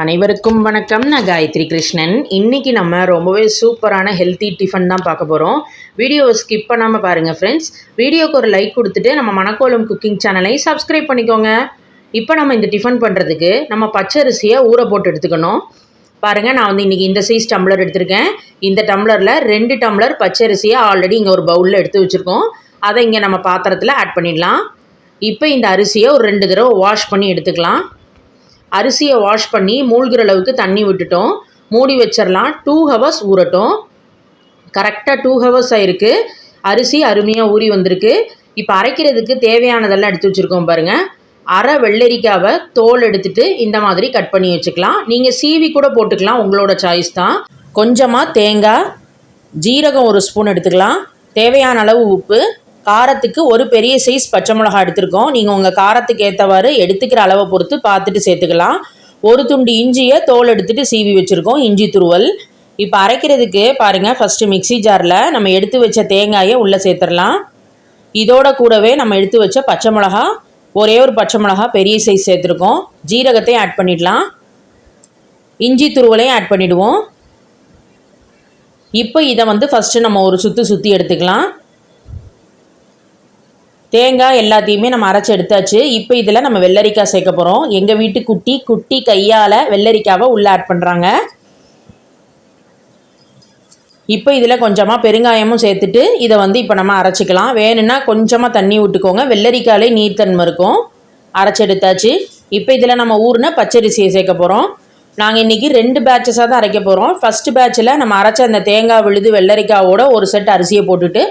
அனைவருக்கும் வணக்கம். நான் காயத்ரி கிருஷ்ணன். இன்றைக்கி நம்ம ரொம்பவே சூப்பரான ஹெல்த்தி டிஃபன் தான் பார்க்க போகிறோம் வீடியோவை ஸ்கிப் பண்ணாமல் பாருங்கள் ஃப்ரெண்ட்ஸ் வீடியோக்கு ஒரு லைக் கொடுத்துட்டு நம்ம மணக்கோலம் குக்கிங் சேனலை சப்ஸ்கிரைப் பண்ணிக்கோங்க. இப்போ நம்ம இந்த டிஃபன் பண்ணுறதுக்கு நம்ம பச்சரிசியை ஊற போட்டு எடுத்துக்கணும். பாருங்கள் நான் வந்து இன்றைக்கி இந்த சைஸ் டம்ளர் எடுத்திருக்கேன். இந்த டம்ளரில் ரெண்டு டம்ளர் பச்சரிசியை ஆல்ரெடி இங்கே ஒரு பவுலில் எடுத்து வச்சுருக்கோம். அதை இங்கே நம்ம பாத்திரத்தில் ஆட் பண்ணிடலாம். இப்போ இந்த அரிசியை ஒரு ரெண்டு தடவை வாஷ் பண்ணி எடுத்துக்கலாம். அரிசியை வாஷ் பண்ணி மூழ்கிற அளவுக்கு தண்ணி விட்டுட்டோம். மூடி வச்சிடலாம் டூ ஹவர்ஸ் ஊறட்டும். கரெக்டாக டூ ஹவர்ஸ் ஆகிருக்கு அரிசி அருமையாக ஊறி வந்திருக்கு. இப்போ அரைக்கிறதுக்கு தேவையானதெல்லாம் எடுத்து வச்சுருக்கோம் பாருங்கள் அரை வெள்ளரிக்காவை தோல் எடுத்துட்டு இந்த மாதிரி கட் பண்ணி வச்சுக்கலாம். நீங்கள் சீவி கூட போட்டுக்கலாம். உங்களோட சாய்ஸ் தான். கொஞ்சமாக தேங்காய் ஜீரகம் ஒரு ஸ்பூன் எடுத்துக்கலாம். தேவையான அளவு உப்பு காரத்துக்கு ஒரு பெரிய சைஸ் பச்சை மிளகா எடுத்திருக்கோம். நீங்கள் உங்கள் காரத்துக்கு ஏற்றவாறு எடுத்துக்கிற அளவை பொறுத்து பார்த்துட்டு சேர்த்துக்கலாம். ஒரு துண்டு இஞ்சியை தோல் எடுத்துகிட்டு சீவி வச்சுருக்கோம். இஞ்சி துருவல். இப்போ அரைக்கிறதுக்கு பாருங்கள் ஃபஸ்ட்டு மிக்சி ஜாரில் நம்ம எடுத்து வச்ச தேங்காயை உள்ளே சேர்த்துடலாம். இதோட கூடவே நம்ம எடுத்து வச்ச பச்சை மிளகா ஒரே ஒரு பச்சை மிளகா பெரிய சைஸ் சேர்த்துருக்கோம். ஜீரகத்தையும் ஆட் பண்ணிடலாம். இஞ்சி துருவலையும் ஆட் பண்ணிவிடுவோம் இப்போ இதை வந்து ஃபஸ்ட்டு நம்ம ஒரு சுற்றி சுற்றி எடுத்துக்கலாம். தேங்காய் எல்லாத்தையுமே நம்ம அரைச்சி எடுத்தாச்சு. இப்போ இதில் நம்ம வெள்ளரிக்காய் சேர்க்க போகிறோம் எங்கள் வீட்டு குட்டி குட்டி கையால் வெள்ளரிக்காவை உள்ளே ஆட் பண்ணுறாங்க இப்போ இதில் கொஞ்சமாக பெருங்காயமும் சேர்த்துட்டு இதை வந்து இப்போ நம்ம அரைச்சிக்கலாம். வேணும்னா கொஞ்சமாக தண்ணி விட்டுக்கோங்க. வெள்ளரிக்காலே நீர்த்தன்மை இருக்கும். அரைச்சி எடுத்தாச்சு. இப்போ இதில் நம்ம ஊறின பச்சரிசியை சேர்க்க போகிறோம் நாங்கள் இன்றைக்கி ரெண்டு பேட்சஸாக தான் அரைக்க போகிறோம் ஃபஸ்ட்டு பேட்சில் நம்ம அரைச்ச அந்த தேங்காய் விழுது வெள்ளரிக்காவோட ஒரு செட் அரிசியை போட்டுட்டு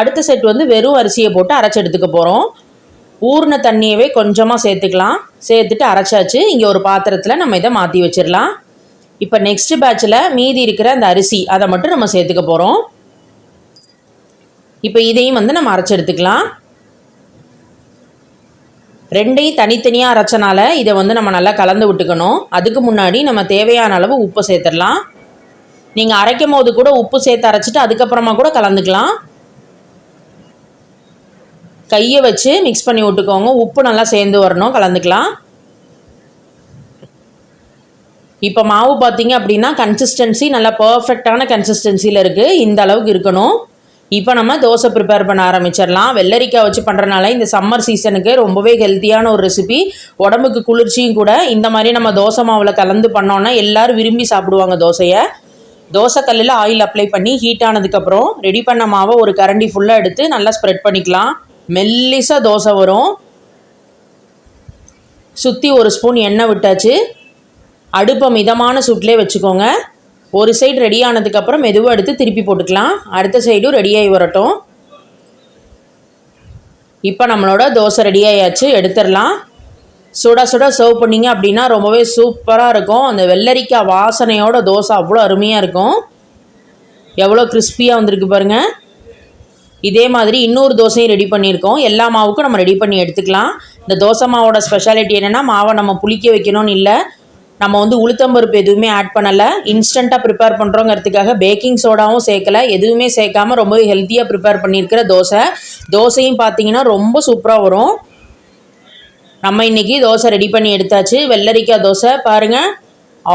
அடுத்த செட் வந்து வெறும் அரிசியை போட்டு அரைச்சி எடுத்துக்க போகிறோம் ஊறின தண்ணியவே கொஞ்சமாக சேர்த்துக்கலாம். சேர்த்துட்டு அரைச்சாச்சு. இங்கே ஒரு பாத்திரத்தில் நம்ம இதை மாற்றி வச்சிடலாம். இப்போ நெக்ஸ்ட்டு பேட்சில் மீதி இருக்கிற அந்த அரிசி அதை மட்டும் நம்ம சேர்த்துக்க போகிறோம் இப்போ இதையும் வந்து நம்ம அரைச்சி எடுத்துக்கலாம். ரெண்டையும் தனித்தனியாக அரைச்சனால இதை வந்து நம்ம நல்லா கலந்து விட்டுக்கணும். அதுக்கு முன்னாடி நம்ம தேவையான அளவு உப்பு சேர்த்துடலாம். நீங்கள் அரைக்கும் போது கூட உப்பு சேர்த்து அரைச்சிட்டு அதுக்கப்புறமா கூட கலந்துக்கலாம். கையை வச்சு மிக்ஸ் பண்ணி விட்டுக்கோங்க. உப்பு நல்லா சேர்ந்து வரணும். கலந்துக்கலாம். இப்போ மாவு பார்த்தீங்க அப்படின்னா கன்சிஸ்டன்சி நல்லா பர்ஃபெக்டான கன்சிஸ்டன்சியில் இருக்குது இந்த அளவுக்கு இருக்கணும். இப்போ நம்ம தோசை ப்ரிப்பேர் பண்ண ஆரம்பிச்சிடலாம். வெள்ளரிக்காய் வச்சு பண்ணுறனால இந்த சம்மர் சீசனுக்கு ரொம்பவே ஹெல்த்தியான ஒரு ரெசிபி உடம்புக்கு குளிர்ச்சியும் கூட. இந்த மாதிரி நம்ம தோசை மாவில் கலந்து பண்ணோன்னா எல்லோரும் விரும்பி சாப்பிடுவாங்க தோசையை. தோசை கல்லில் ஆயில் அப்ளை பண்ணி ஹீட் ஆனதுக்கப்புறம் ரெடி பண்ண மாவை ஒரு கரண்டி ஃபுல்லாக எடுத்து நல்லா ஸ்ப்ரெட் பண்ணிக்கலாம். மெல்லிசாக தோசை வரும். சுற்றி ஒரு ஸ்பூன் எண்ணெய் விட்டாச்சு. அடுப்பை மிதமான சுட்டிலே வச்சுக்கோங்க. ஒரு சைடு ரெடி ஆனதுக்கப்புறம் மெதுவாக எடுத்து திருப்பி போட்டுக்கலாம். அடுத்த சைடும் ரெடியாகி வரட்டும். இப்போ நம்மளோட தோசை ரெடி ஆயாச்சு எடுத்துடலாம். சுட சுட சர்வ் பண்ணிங்க அப்படின்னா ரொம்பவே சூப்பராக இருக்கும். அந்த வெள்ளரிக்காய் வாசனையோட தோசை அவ்வளோ அருமையாக இருக்கும். எவ்வளோ கிறிஸ்பியாக வந்திருக்கு பாருங்கள் இதே மாதிரி இன்னொரு தோசையும் ரெடி பண்ணியிருக்கோம். எல்லா மாவுக்கும் நம்ம ரெடி பண்ணி எடுத்துக்கலாம். இந்த தோசை மாவோட ஸ்பெஷாலிட்டி என்னென்னா மாவை நம்ம புளிக்க வைக்கணும்னு இல்லை. நம்ம வந்து உளுத்தம்பருப்பு எதுவுமே ஆட் பண்ணலை. இன்ஸ்டண்ட்டாக ப்ரிப்பேர் பண்ணுறோங்கிறதுக்காக பேக்கிங் சோடாவும் சேர்க்கலை. எதுவுமே சேர்க்காம ரொம்பவே ஹெல்த்தியாக ப்ரிப்பேர் பண்ணியிருக்கிற தோசை. தோசையும் பார்த்தீங்கன்னா ரொம்ப சூப்பராக வரும். நம்ம இன்றைக்கி தோசை ரெடி பண்ணி எடுத்தாச்சு. வெள்ளரிக்காய் தோசை. பாருங்கள்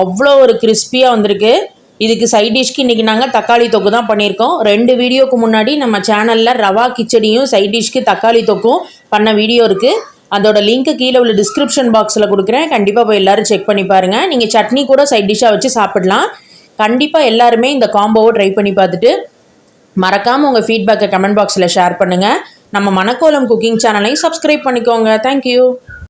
அவ்வளோ ஒரு கிறிஸ்பியாக வந்திருக்கு. இதுக்கு சைட் டிஷ்க்கு இன்றைக்கி நாங்கள் தக்காளி தொக்கு தான் பண்ணியிருக்கோம். ரெண்டு வீடியோக்கு முன்னாடி நம்ம சேனலில் ரவா கிச்சடியும் சைட் டிஷ்க்கு தக்காளி தொக்கும் பண்ண வீடியோ இருக்குது அதோட லிங்க்கு கீழே உள்ள டிஸ்கிரிப்ஷன் பாக்ஸில் கொடுக்குறேன். கண்டிப்பாக போய் எல்லோரும் செக் பண்ணி பாருங்கள் நீங்கள் சட்னி கூட சைட் டிஷ்ஷாக வச்சு சாப்பிடலாம். கண்டிப்பாக எல்லாருமே இந்த காம்போவை ட்ரை பண்ணி பார்த்துட்டு மறக்காமல் உங்கள் ஃபீட்பேக்கை கமெண்ட் பாக்ஸில் ஷேர் பண்ணுங்கள் நம்ம மணக்கோலம் குக்கிங் சேனலையும் சப்ஸ்கிரைப் பண்ணிக்கோங்க. Thank you